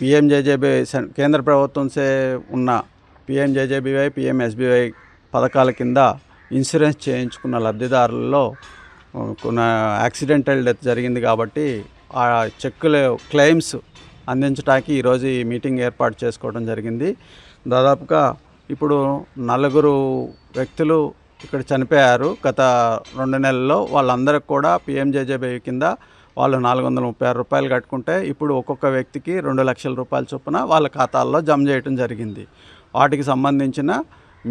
పిఎంజేజేబీ కేంద్ర ప్రభుత్వం సే ఉన్న పిఎంజేజేబీవై పిఎంఎస్బీవై పథకాల కింద ఇన్సూరెన్స్ చేయించుకున్న లబ్ధిదారులలో కొన్న యాక్సిడెంటల్ డెత్ జరిగింది కాబట్టి ఆ చెక్కులు క్లెయిమ్స్ అందించడానికి ఈరోజు ఈ మీటింగ్ ఏర్పాటు చేసుకోవడం జరిగింది. దాదాపుగా ఇప్పుడు నలుగురు వ్యక్తులు ఇక్కడ చనిపోయారు. గత రెండు నెలల్లో వాళ్ళందరికి కూడా పిఎంజేజేబీ కింద వాళ్ళు నాలుగు వందల ముప్పై ఆరు రూపాయలు కట్టుకుంటే ఇప్పుడు ఒక్కొక్క వ్యక్తికి రెండు లక్షల రూపాయల చొప్పున వాళ్ళ ఖాతాల్లో జమ చేయటం జరిగింది. వాటికి సంబంధించిన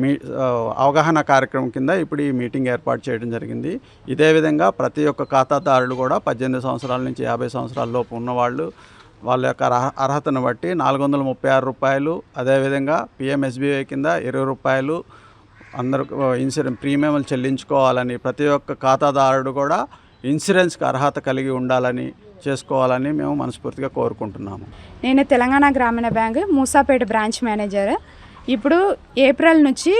మీ అవగాహన కార్యక్రమం కింద ఇప్పుడు ఈ మీటింగ్ ఏర్పాటు చేయడం జరిగింది. ఇదే విధంగా ప్రతి ఒక్క ఖాతాదారులు కూడా పద్దెనిమిది సంవత్సరాల నుంచి యాభై సంవత్సరాల లోపు ఉన్నవాళ్ళు వాళ్ళ యొక్క అర్హతను బట్టి నాలుగు వందల ముప్పై ఆరు రూపాయలు అదేవిధంగా పిఎంఎస్బీఐ కింద ఇరవై రూపాయలు అందరూ ఇన్సూరెన్స్ ప్రీమియంలు చెల్లించుకోవాలని ప్రతి ఒక్క ఖాతాదారుడు కూడా ఇన్సూరెన్స్కి అర్హత కలిగి ఉండాలని చేసుకోవాలని మేము మనస్ఫూర్తిగా కోరుకుంటున్నాము. నేను Telangana Grameena bank Moosapet branch manager. ఇప్పుడు ఏప్రిల్ నుంచి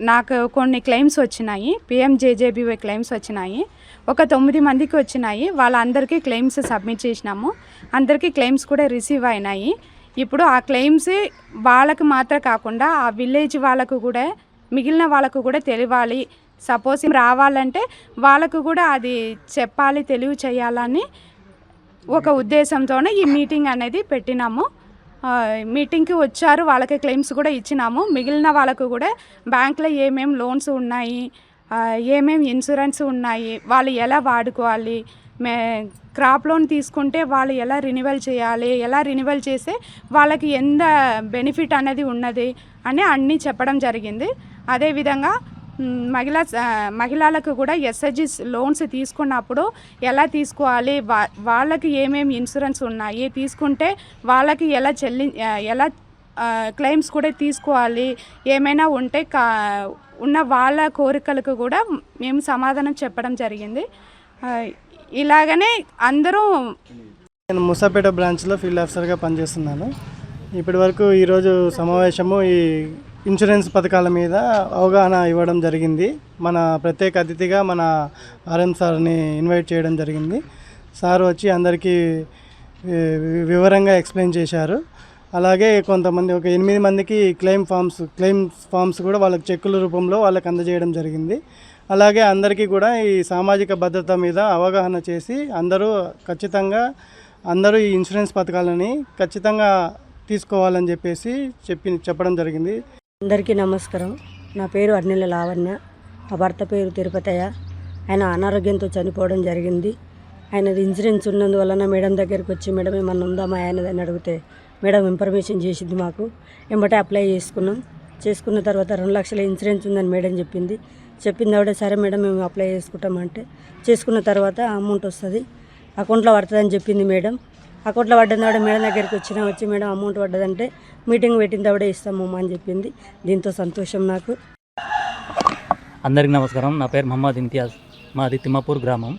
నాకు కొన్ని క్లెయిమ్స్ వచ్చినాయి. పిఎంజేజేబీవై క్లెయిమ్స్ వచ్చినాయి. ఒక తొమ్మిది మందికి వచ్చినాయి. వాళ్ళందరికీ క్లెయిమ్స్ సబ్మిట్ చేసినాము. అందరికీ క్లెయిమ్స్ కూడా రిసీవ్ అయినాయి. ఇప్పుడు ఆ క్లెయిమ్స్ వాళ్ళకి మాత్రం కాకుండా ఆ విలేజ్ వాళ్ళకు కూడా మిగిలిన వాళ్ళకు కూడా తెలియాలి. సపోజ్ రావాలంటే వాళ్ళకు కూడా అది చెప్పాలి తెలివి చేయాలని ఒక ఉద్దేశంతోనే ఈ మీటింగ్ అనేది పెట్టినాము. మీటింగ్కి వచ్చారు వాళ్ళకి క్లెయిమ్స్ కూడా ఇచ్చినాము. మిగిలిన వాళ్ళకు కూడా బ్యాంక్లో ఏమేం లోన్స్ ఉన్నాయి ఏమేం ఇన్సూరెన్స్ ఉన్నాయి వాళ్ళు ఎలా వాడుకోవాలి మే క్రాప్ లోన్ తీసుకుంటే వాళ్ళు ఎలా రినివల్ చేయాలి ఎలా రినివల్ చేస్తే వాళ్ళకి ఎంత బెనిఫిట్ అనేది ఉన్నది అని అన్నీ చెప్పడం జరిగింది. అదేవిధంగా మహిళా మహిళలకు కూడా ఎస్హెచ్జి లోన్స్ తీసుకున్నప్పుడు ఎలా తీసుకోవాలి? వా వాళ్ళకి ఏమేమి ఇన్సూరెన్స్ ఉన్నాయి? తీసుకుంటే వాళ్ళకి ఎలా చెల్లి ఎలా క్లెయిమ్స్ కూడా తీసుకోవాలి? ఏమైనా ఉంటే కా ఉన్న వాళ్ళ కోరికలకు కూడా మేము సమాధానం చెప్పడం జరిగింది. ఇలాగనే అందరూ నేను ముసాపేట బ్రాంచ్లో ఫీల్డ్ ఆఫీసర్గా పనిచేస్తున్నాను. ఇప్పటి వరకు ఈరోజు సమావేశము ఈ ఇన్సూరెన్స్ పథకాల మీద అవగాహన ఇవ్వడం జరిగింది. మన ప్రత్యేక అతిథిగా మన ఆర్ఎం సార్ని ఇన్వైట్ చేయడం జరిగింది. సార్ వచ్చి అందరికీ వివరంగా ఎక్స్ప్లెయిన్ చేశారు. అలాగే కొంతమంది ఒక ఎనిమిది మందికి క్లెయిమ్ ఫామ్స్ క్లెయిమ్ ఫామ్స్ కూడా వాళ్ళకి చెక్కుల రూపంలో వాళ్ళకి అందజేయడం జరిగింది. అలాగే అందరికీ కూడా ఈ సామాజిక భద్రత మీద అవగాహన చేసి అందరూ ఖచ్చితంగా అందరూ ఈ ఇన్సూరెన్స్ పథకాలని ఖచ్చితంగా తీసుకోవాలని చెప్పేసి చెప్పి చెప్పడం జరిగింది. అందరికీ నమస్కారం. నా పేరు అర్నిల లావణ్య. మా భర్త పేరు తిరుపతయ్య. ఆయన అనారోగ్యంతో చనిపోవడం జరిగింది. ఆయనది ఇన్సూరెన్స్ ఉన్నందువలన మేడం దగ్గరికి వచ్చి మేడం ఏమన్నా ఉందా మా ఆయనది? అని అడిగితే మేడం ఇన్ఫర్మేషన్ చేసింది మాకు. వెంబటే అప్లై చేసుకున్నాం. చేసుకున్న తర్వాత రెండు లక్షల ఇన్సూరెన్స్ ఉందని మేడం చెప్పింది. చెప్పింది తర్వాత సరే మేడం మేము అప్లై చేసుకుంటామంటే చేసుకున్న తర్వాత అమౌంట్ వస్తుంది. అకౌంట్లో పడుతుందని చెప్పింది మేడం. అకౌంట్లో పడ్డ మేడం దగ్గరికి వచ్చినా వచ్చి మేడం అమౌంట్ పడ్డదంటే మీటింగ్ పెట్టిన తర్వాత ఇస్తాము అని చెప్పింది. దీంతో సంతోషం నాకు. అందరికీ నమస్కారం. నా పేరు మహమ్మద్ ఇంతియాజ్. మాది తిమ్మాపూర్ గ్రామం.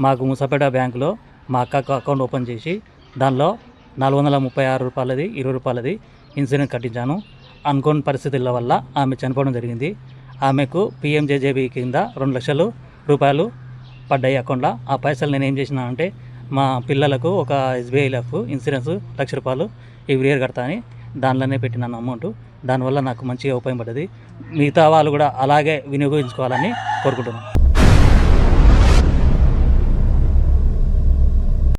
మాకు ముసాపేట బ్యాంకులో మా అక్కకు అకౌంట్ ఓపెన్ చేసి దానిలో నాలుగు వందల ముప్పై ఆరు రూపాయలది ఇరవై రూపాయలది ఇన్సూరెన్స్ కట్టించాను. అనుకోని పరిస్థితుల వల్ల ఆమె చనిపోవడం జరిగింది. ఆమెకు పిఎంజేజేబీ కింద రెండు లక్షలు రూపాయలు పడ్డాయి అకౌంట్లో. ఆ పైసలు నేను ఏం చేసిన అంటే మా పిల్లలకు ఒక ఎస్బీఐ లైఫ్ ఇన్సూరెన్స్ లక్ష రూపాయలు ఎవ్రీ ఇయర్ కడతా అని దానిలోనే పెట్టినాను అమౌంట్. దానివల్ల నాకు మంచిగా ఉపయోగపడ్డది. మిగతా వాళ్ళు కూడా అలాగే వినియోగించుకోవాలని కోరుకుంటున్నాను.